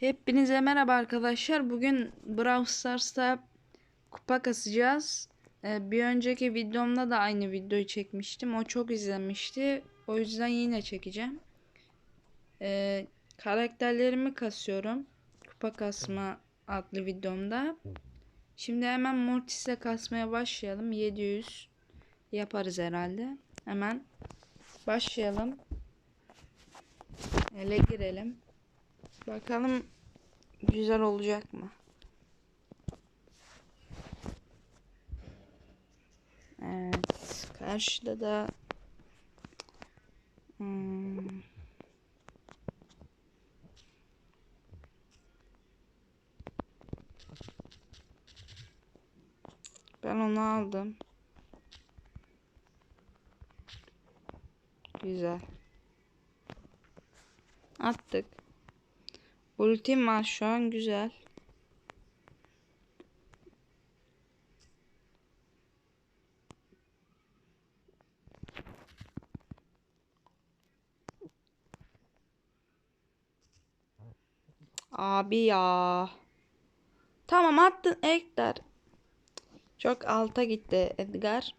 Hepinize merhaba arkadaşlar. Bugün Brawl Stars'ta kupa kasacağız. Ee, bir önceki videomda da aynı videoyu çekmiştim. O çok izlenmişti. O yüzden yine çekeceğim. Ee, karakterlerimi kasıyorum. Kupa kasma adlı videomda. Şimdi hemen Mortis'le kasmaya başlayalım. 700 yaparız herhalde. Hemen başlayalım. Ele girelim. Bakalım güzel olacak mı? Evet. Karşıda da hmm, ben onu aldım. Güzel. Attık. Ultim var şu an güzel. Abi ya. Tamam attın Edgar. Çok alta gitti Edgar.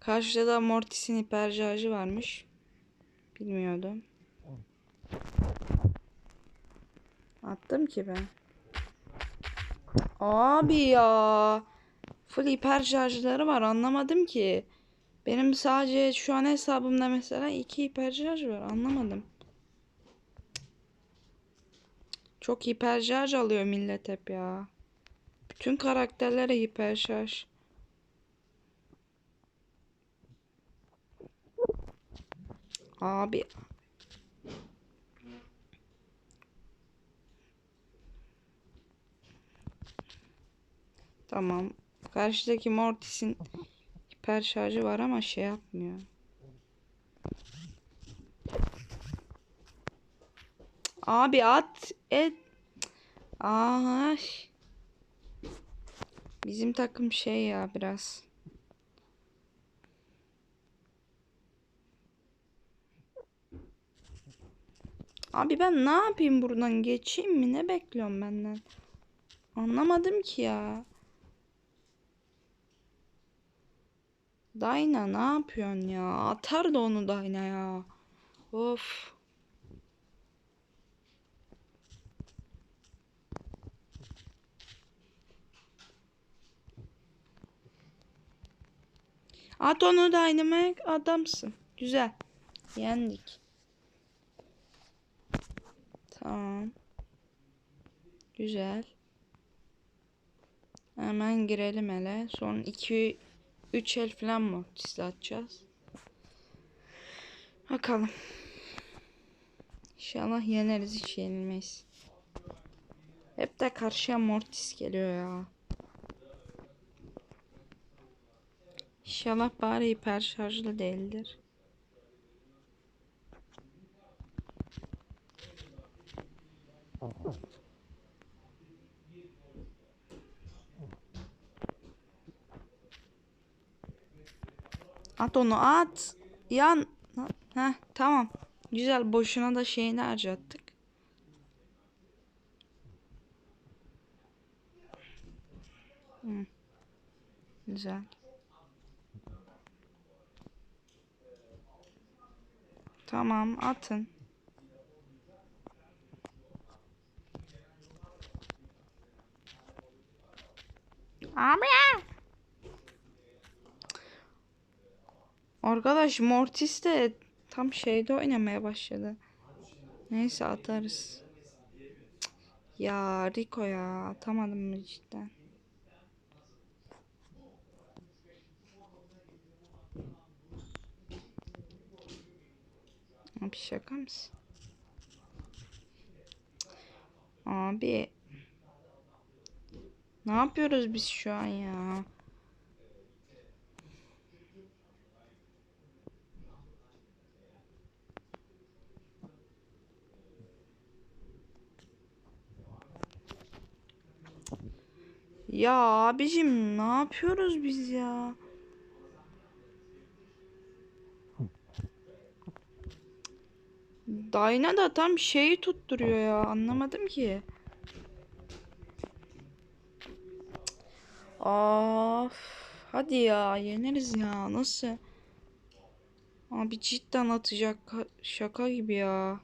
Karşıda da Mortis'in hiper şarjı varmış. Bilmiyordum. Attım ki ben. Abi ya. Full hiper şarjları var anlamadım ki. Benim sadece şu an hesabımda mesela iki hiper şarj var anlamadım. Çok hiper şarj alıyor millet hep ya. Bütün karakterlere hiper şarj. Abi Tamam. Karşıdaki Mortis'in hiper şarjı var ama şey yapmıyor. Abi at et. Ay. Bizim takım şey ya biraz. Abi ben ne yapayım buradan geçeyim mi? Ne bekliyorum benden? Anlamadım ki ya. Dayna ne yapıyorsun ya? Atar da onu Dayna ya. Of. At onu Dynamite adamsın. Güzel. Yendik. Tamam. Güzel. Hemen girelim hele. Son 2 3 el falan mı atacağız? Bakalım. İnşallah yeneriz hiç yenilmeyiz. Hep de karşıya Mortis geliyor ya. İnşallah bari hiper şarjlı değildir. At onu at. Yan. Heh, tamam. Güzel. Boşuna da şeyini harcattık. Hı. Güzel. Tamam atın. Abi. Arkadaş Mortis de tam şeyde oynamaya başladı. Neyse atarız. Ya Rico ya atamadım mı cidden? Abi şaka mısın? Abi. Ne yapıyoruz biz şu an ya? Ya abicim ne yapıyoruz biz ya? Dayna da tam şeyi tutturuyor ya. Anlamadım ki. Of. Hadi ya yeneriz ya. Nasıl? Abi cidden atacak. Şaka gibi ya.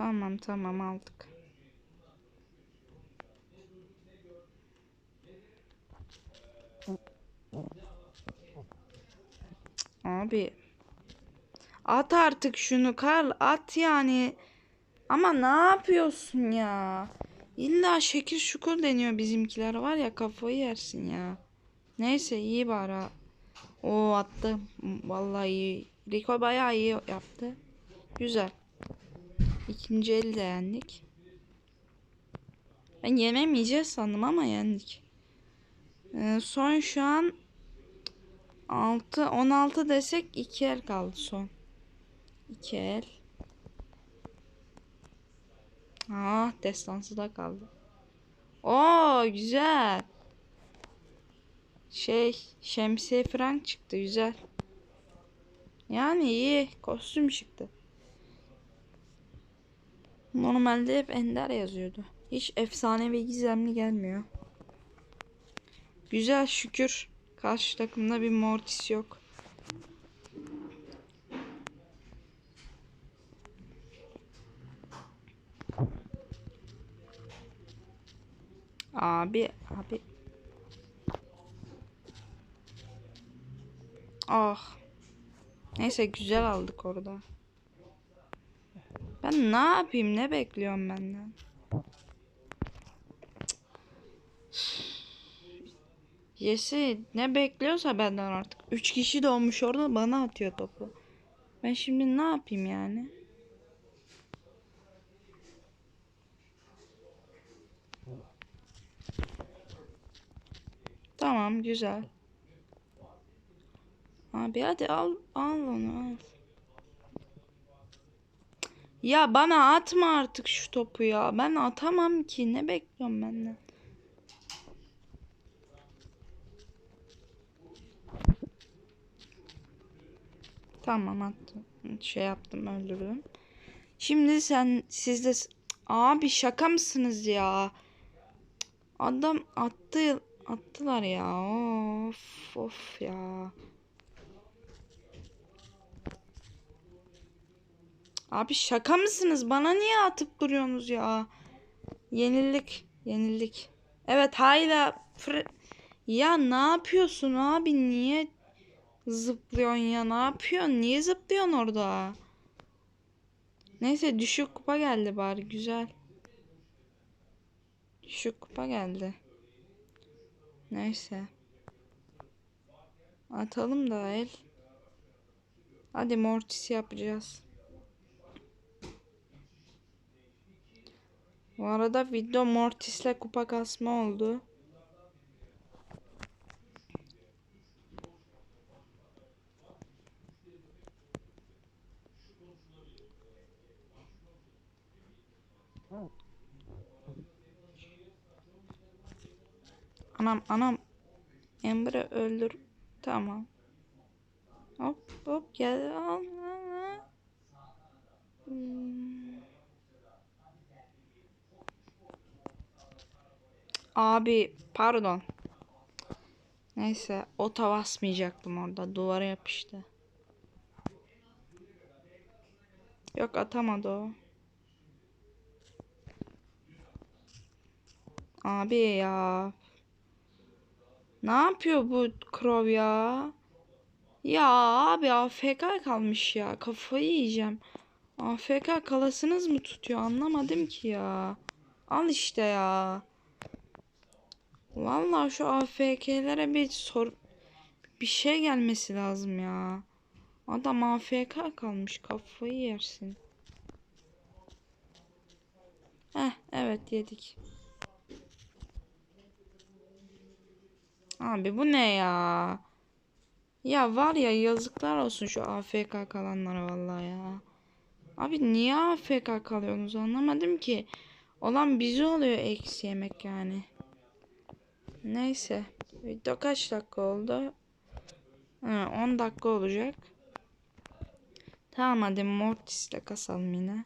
Tamam tamam aldık. Abi. At artık şunu Karl at yani. Ama ne yapıyorsun ya? İlla şekil şukur deniyor bizimkiler var ya kafayı yersin ya. Neyse iyi bari. O attı. Vallahi iyi. Rico bayağı iyi yaptı. Güzel. İkinci eli de yendik. Ben yememeyeceğiz sandım ama yendik. Ee, son şu an 6 16 desek 2 el kaldı son. 2 el. Ah destansı da kaldı. Oo güzel. Şey şemsiye frank çıktı güzel. Yani iyi kostüm çıktı. Normalde hep ender yazıyordu. Hiç efsane ve gizemli gelmiyor. Güzel şükür. Karşı takımda bir mortis yok. Abi, abi. Ah. Neyse güzel aldık orada. Ben ne yapayım? Ne bekliyorum benden? Jesse ne bekliyorsa benden artık. Üç kişi doğmuş orada bana atıyor topu. Ben şimdi ne yapayım yani? Tamam güzel. Abi hadi al al onu al. Ya bana atma artık şu topu ya. Ben atamam ki. Ne bekliyorum benden? Tamam attım. Şey yaptım öldürdüm. Şimdi sen sizde abi şaka mısınız ya? Adam attı attılar ya. Of of ya. Abi şaka mısınız? Bana niye atıp duruyorsunuz ya? Yenildik. Yenildik. Evet hala ya ne yapıyorsun abi? Niye zıplıyorsun ya? Ne yapıyorsun? Niye zıplıyorsun orada? Neyse düşük kupa geldi bari. Güzel. Düşük kupa geldi. Neyse. Atalım da el. Hadi mortis yapacağız. Bu arada video Mortis'le kupa kasma oldu. Anam anam. Ember'ı öldür. Tamam. Hop hop gel. Hmm. Abi pardon. Neyse ota basmayacaktım orada. Duvara yapıştı. Yok atamadı o. Abi ya. Ne yapıyor bu Crow ya? Ya abi AFK kalmış ya. Kafayı yiyeceğim. AFK kalasınız mı tutuyor anlamadım ki ya. Al işte ya. Vallahi şu AFK'lere bir sor bir şey gelmesi lazım ya. Adam AFK kalmış kafayı yersin. Heh evet yedik. Abi bu ne ya? Ya var ya yazıklar olsun şu AFK kalanlara vallahi ya. Abi niye AFK kalıyorsunuz anlamadım ki. Olan bizi oluyor eksi yemek yani. Neyse. Video kaç dakika oldu? Ha, 10 dakika olacak. Tamam hadi Mortis'le kasalım yine.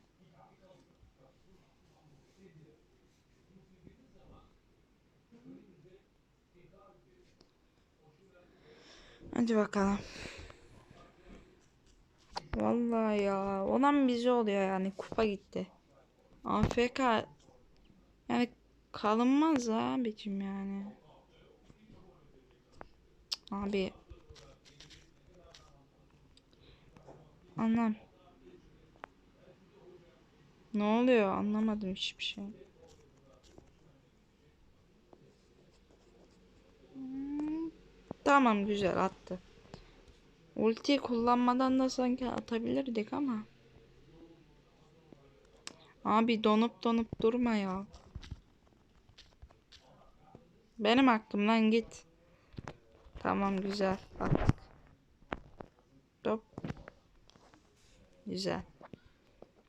Hadi bakalım. Vallahi ya. Olan bize oluyor yani. Kupa gitti. AFK yani kalınmaz abicim yani. Abi. Anlam. Ne oluyor? Anlamadım hiçbir şey. Tamam güzel attı. Ulti kullanmadan da sanki atabilirdik ama. Abi donup donup durma ya. Benim hakkım lan git. Tamam güzel. Attık. Hop. Güzel.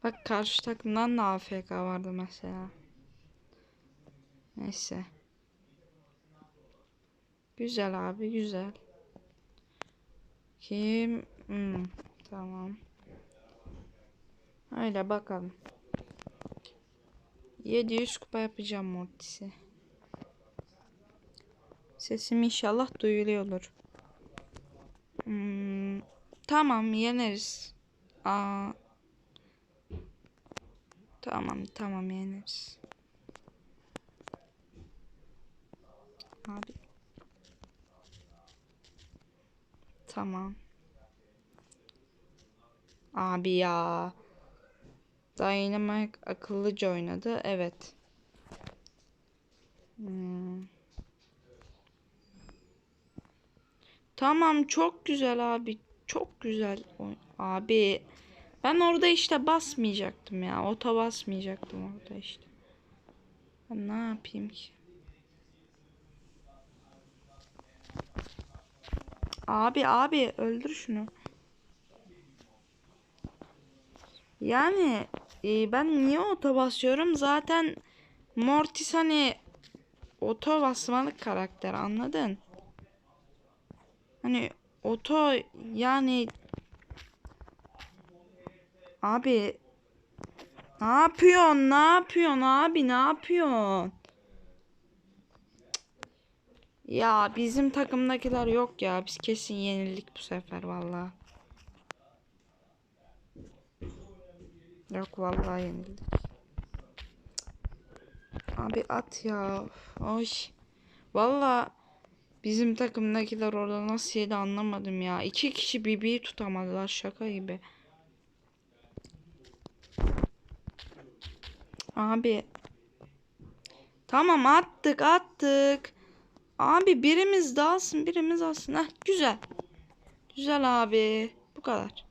Bak karşı takımdan da AFK vardı mesela. Neyse. Güzel abi güzel. Kim? Hmm, tamam. Öyle bakalım. 700 kupa yapacağım Mortis'i. Sesim inşallah duyuluyordur. Hmm, tamam yeneriz. Aa, tamam tamam yeneriz. Abi. Tamam. Abi ya. Dynamite akıllıca oynadı. Evet. Hmm. Tamam çok güzel abi. Çok güzel. Abi ben orada işte basmayacaktım ya. Ota basmayacaktım orada işte. Ben ne yapayım ki? Abi abi öldür şunu. Yani e, ben niye ota basıyorum? Zaten Mortis hani oto basmalık karakter anladın? Hani oto yani abi ne yapıyorsun? Ne yapıyorsun abi? Ne yapıyorsun? Ya bizim takımdakiler yok ya. Biz kesin yenildik bu sefer vallahi. Yok vallahi yenildik. Abi at ya. Oy. Vallahi bizim takımdakiler orada nasıl yedi anlamadım ya. İki kişi BB'yi tutamadılar şaka gibi. Abi. Tamam attık attık. Abi birimiz dalsın birimiz alsın. Heh, güzel. Güzel abi. Bu kadar.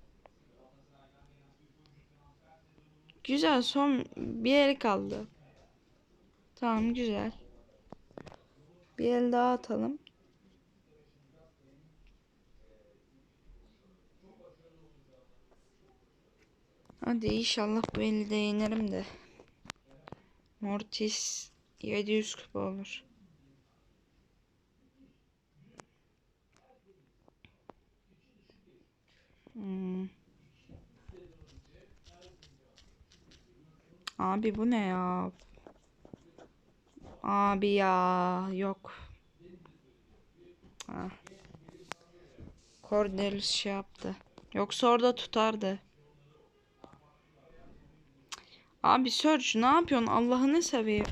Güzel son bir el kaldı. Tamam güzel. Bir el daha atalım. Hadi inşallah bu eli de yenerim de. Mortis 700 kupa olur. Hmm. Abi bu ne ya? Abi ya yok. Ah. Cornelius şey yaptı. Yoksa orada tutardı. Abi Serge ne yapıyorsun? Allah'ını seveyim.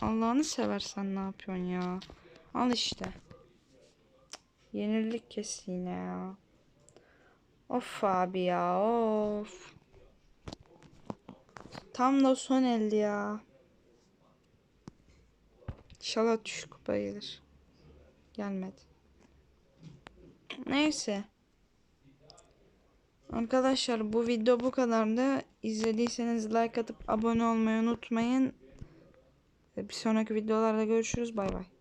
Allah'ını seversen ne yapıyorsun ya? Al işte. Cık, Yenildik kesin yine ya. Of abi ya of. Tam da son elde ya. İnşallah düşük kupa gelir. Gelmedi. Neyse. Arkadaşlar bu video bu kadardı. İzlediyseniz like atıp abone olmayı unutmayın. Bir sonraki videolarda görüşürüz. Bay bay.